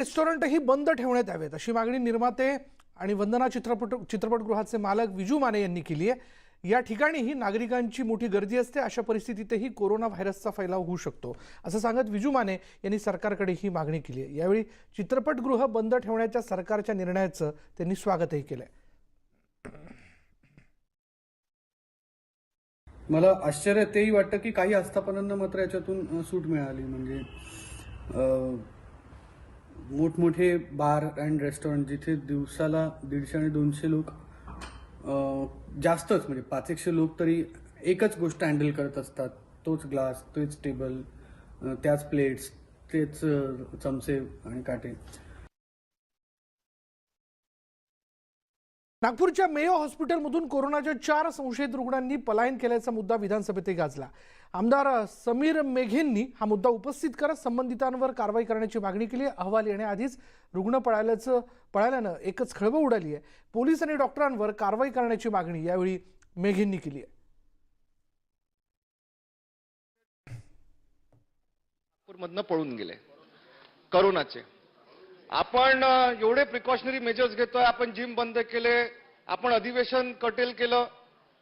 रेस्टॉरंटही बंद ठेवण्यात यावेत. अशी मागणी निर्माते आणि वंदना चित्रपट चित्रपटगृहाचे मालक विजू माने यांनी केली आहे. या ठिकाणीही नागरिकांची मोठी गर्दी असते. अशा परिस्थितीतही कोरोना व्हायरसचा फैलाव होऊ शकतो. असं सांगत विजू माने यांनी सरकारकडे ही मागणी केली आहे. यावेळी चित्रपटगृह बंद ठेवण्याच्या सरकारच्या निर्णयाचं त्यांनी स्वागतही केलंय. मला आश्चर्य तेही वाटतं की काही आस्थापनांना मात्र याच्यातून सूट मिळाली. म्हणजे मोठमोठे बार अँड रेस्टॉरंट जिथे दिवसाला दीडशे आणि दोनशे लोक जास्तच म्हणजे पाच एकशे लोक तरी एकच गोष्ट हँडल करत असतात. तोच ग्लास तोच टेबल त्याच प्लेट्स तेच चमचे आणि काटे. नागपूरच्या मेयो हॉस्पिटलमधून कोरोनाच्या चार संशयित रुग्णांनी पलायन केल्याचा मुद्दा विधानसभेतही गाजला. आमदार समीर मेघेंनी हा मुद्दा उपस्थित करत संबंधितांवर कारवाई करण्याची मागणी केली. आहे. अहवाल येण्याआधीच रुग्ण पळाल्याचं पळाल्यानं एकच खळबळ उडाली आहे पोलीस आणि डॉक्टरांवर कारवाई करण्याची मागणी यावेळी मेघेंनी केली आहे नागपूरमधनं पळून गेले. करोनाचे. आपण एवढे प्रिकॉशनरी मेजर्स घेतोय. आपण जिम बंद केले आपण अधिवेशन कटेल केलं.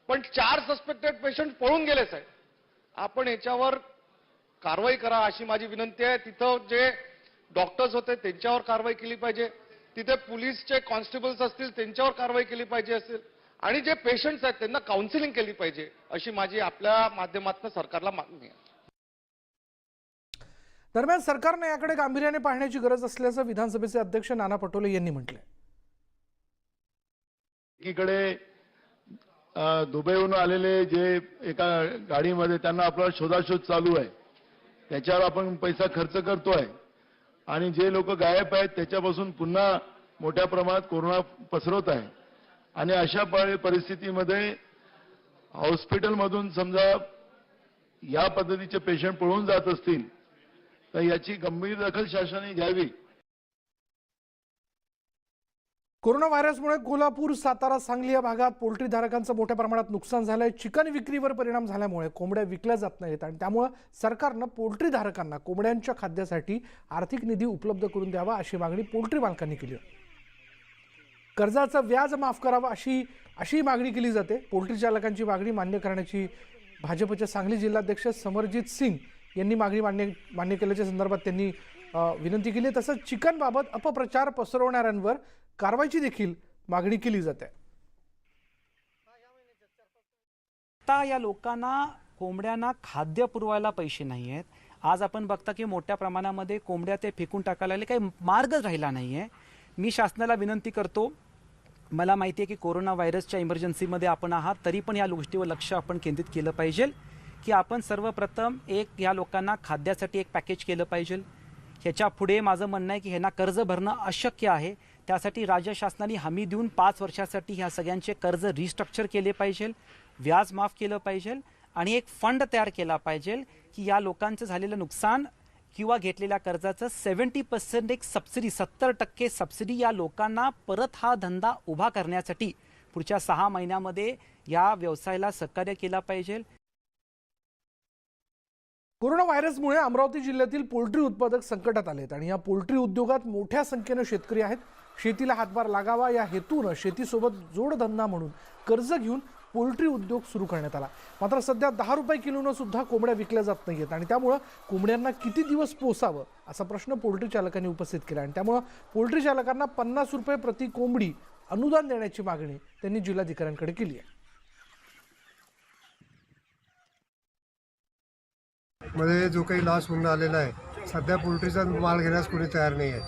पण चार सस्पेक्टेड पेशंट पळून गेले साहेब. आपण याच्यावर कारवाई करा अशी माझी विनंती आहे. तिथं जे डॉक्टर्स होते त्यांच्यावर कारवाई केली पाहिजे. तिथे पोलीसचे कॉन्स्टेबल्स असतील त्यांच्यावर कारवाई केली पाहिजे असेल. आणि जे पेशंट्स आहेत त्यांना काउन्सिलिंग केली पाहिजे अशी माझी आपल्या माध्यमातून सरकारला मागणी आहे. दरम्यान सरकारने याकडे गांभीर्याने पाहण्याची गरज असल्याचं विधानसभेचे अध्यक्ष नाना पटोले यांनी म्हटलंय. एकीकडे दुबईहून आलेले जे एका गाडीमध्ये त्यांना आपला शोधाशोध चालू आहे त्याच्यावर आपण पैसा खर्च करतोय आणि जे लोक गायब आहेत त्याच्यापासून पुन्हा मोठ्या प्रमाणात कोरोना पसरवत आहे. आणि अशा परिस्थितीमध्ये हॉस्पिटलमधून समजा या पद्धतीचे पेशंट पळून जात असतील तर याची गंभीर दखल शासनाने घ्यावी. कोरोना व्हायरसमुळे कोल्हापूर सातारा सांगली या भागात पोल्ट्री धारकांचं मोठ्या प्रमाणात नुकसान झालंय. चिकन विक्रीवर परिणाम झाल्यामुळे कोंबड्या विकल्या जात नाहीत आणि त्यामुळे सरकारनं पोल्ट्री धारकांना कोंबड्यांच्या खाद्यासाठी आर्थिक निधी उपलब्ध करून द्यावा अशी मागणी पोल्ट्री मालकांनी केली आहे. कर्जाचं व्याज माफ करावं अशी अशी मागणी केली जाते. पोल्ट्री चालकांची मागणी मान्य करण्याची भाजपचे सांगली जिल्हाध्यक्ष समरजित सिंग यांनी मागणी मान्य मान्य केल्याच्या संदर्भात त्यांनी विनंती केली. आहे. तसंच चिकनबाबत अपप्रचार पसरवणाऱ्यांवर कारवाईची देखील मागणी केली जाते. आता या लोकांना कोंबड्यांना खाद्य पुरवायला पैसे नाही आहेत. आज आपण बघता की मोठ्या प्रमाणामध्ये कोंबड्या ते फेकून टाकायला लागले काही मार्गच राहिला नाही आहे. मी शासनाला विनंती करतो. मला माहिती आहे की कोरोना व्हायरसच्या इमर्जन्सीमध्ये आपण आहात तरी पण या गोष्टीवर लक्ष आपण केंद्रित केलं पाहिजे. की आपण सर्वप्रथम एक या लोकांना खाद्यासाठी एक पॅकेज केलं पाहिजे. ह्याच्या पुढे माझं म्हणणं आहे की ह्यांना कर्ज भरणं अशक्य आहे. त्यासाठी राज्य शासनाने हमी देऊन पाच वर्षासाठी ह्या सगळ्यांचे कर्ज रिस्ट्रक्चर केले पाहिजे व्याज माफ केलं पाहिजे आणि एक फंड तयार केला पाहिजे की या लोकांचं झालेलं नुकसान किंवा घेतलेल्या कर्जाचं सेवन्टी पर्सेंट एक सबसिडी सत्तर टक्के सबसिडी या लोकांना परत हा धंदा उभा करण्यासाठी पुढच्या सहा महिन्यामध्ये या व्यवसायाला सहकार्य केला पाहिजे. कोरोना व्हायरसमुळे अमरावती जिल्ह्यातील पोल्ट्री उत्पादक संकटात आलेत आणि या पोल्ट्री उद्योगात मोठ्या संख्येनं शेतकरी आहेत. शेतीला हातभार लागावा या हेतूनं शेतीसोबत जोडधंदा म्हणून कर्ज घेऊन पोल्ट्री उद्योग सुरू करण्यात आला. मात्र सध्या दहा रुपये किलोनं सुद्धा कोंबड्या विकल्या जात नाहीयेत आणि त्यामुळं कोंबड्यांना किती दिवस पोसावं असा प्रश्न पोल्ट्री चालकांनी उपस्थित केला आणि त्यामुळं पोल्ट्री चालकांना पन्नास रुपये प्रति कोंबडी अनुदान देण्याची मागणी त्यांनी जिल्हाधिकाऱ्यांकडे केली आहे. मध्ये जो काही लॉस होऊन आलेला आहे सध्या पोल्ट्रीचा माल घेण्यास कोणी तयार नाही आहे.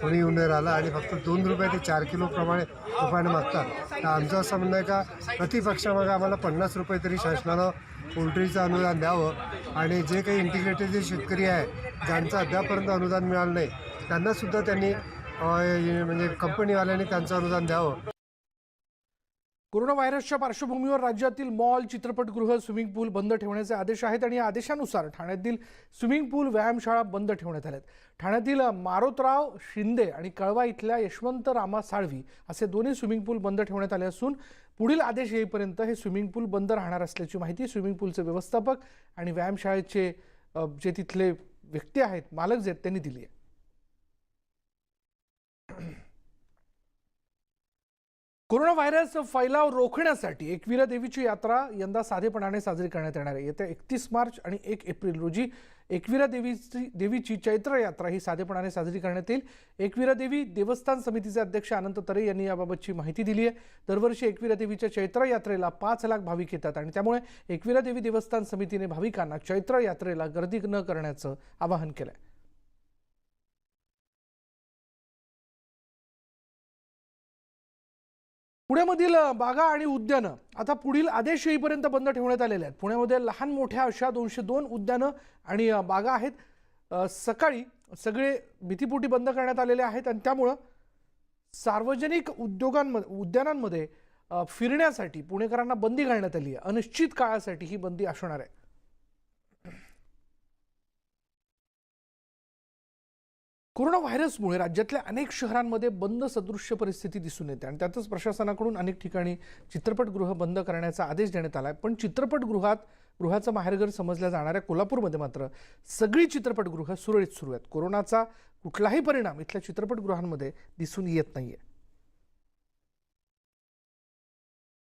कोणी येऊन नाही राहिला आणि फक्त दोन रुपये ते चार किलोप्रमाणे रुपयाने मागतात. तर आमचं असं म्हणणं आहे का प्रतिपक्षामागे आम्हाला पन्नास रुपये तरी शासनानं पोल्ट्रीचं अनुदान द्यावं आणि जे काही इंटिग्रेटेड जे शेतकरी आहे ज्यांचं अद्यापर्यंत अनुदान मिळालं नाही त्यांनासुद्धा त्यांनी म्हणजे कंपनीवाल्यांनी त्यांचं अनुदान द्यावं. कोरोना व्हायरसच्या पार्श्वभूमीवर राज्यातील मॉल चित्रपटगृह स्विमिंग पूल बंद ठेवण्याचे आदेश आहेत आणि या आदेशानुसार ठाण्यातील स्विमिंग पूल व्यायामशाळा बंद ठेवण्यात आल्यात. ठाण्यातील मारोतराव शिंदे आणि कळवा इथल्या यशवंत रामा साळवी असे दोन्ही स्विमिंग पूल बंद ठेवण्यात आले असून पुढील आदेश येईपर्यंत हे स्विमिंग पूल बंद राहणार असल्याची माहिती स्विमिंग पूलचे व्यवस्थापक आणि व्यायामशाळेचे जे तिथले व्यक्ती आहेत मालक जे आहेत त्यांनी दिली आहे. कोरोना व्हायरस फैलाव रोखण्यासाठी एकवीरा देवीची यात्रा यंदा साधेपणाने साजरी करण्यात येणार आहे. येत्या एकतीस मार्च आणि एक एप्रिल रोजी एकविरा देवीची देवीची चैत्र यात्रा ही साधेपणाने साजरी करण्यात येईल. एकविरा देवी देवस्थान समितीचे अध्यक्ष अनंत तरे यांनी याबाबतची माहिती दिली आहे. दरवर्षी एकवीरा देवीच्या चैत्र यात्रेला पाच लाख भाविक येतात आणि त्यामुळे एकविरा देवी देवस्थान समितीने भाविकांना चैत्र यात्रेला गर्दी न करण्याचं आवाहन केलं आहे पुण्यामधील बागा आणि उद्यानं आता पुढील आदेश येईपर्यंत बंद ठेवण्यात आलेले आहेत. पुण्यामध्ये लहान मोठ्या अशा दोनशे दोन उद्यानं आणि बागा आहेत. सकाळी सगळे भीतीपोटी बंद करण्यात आलेले आहेत आणि त्यामुळं सार्वजनिक उद्योगांमध्ये उद्यानांमध्ये फिरण्यासाठी पुणेकरांना बंदी घालण्यात आली आहे अनिश्चित काळासाठी ही बंदी असणार आहे. कोरोना व्हायरसमुळे राज्यातल्या अनेक शहरांमध्ये बंद सदृश्य परिस्थिती दिसून येते आणि त्यातच प्रशासनाकडून अनेक ठिकाणी चित्रपटगृह बंद करण्याचा आदेश देण्यात आला आहे पण चित्रपटगृहात गृहाचं माहेरघर समजल्या जाणाऱ्या कोल्हापूरमध्ये मात्र सगळी चित्रपटगृह सुरळीत सुरू आहेत. कोरोनाचा कुठलाही परिणाम इथल्या चित्रपटगृहांमध्ये दिसून येत नाही आहे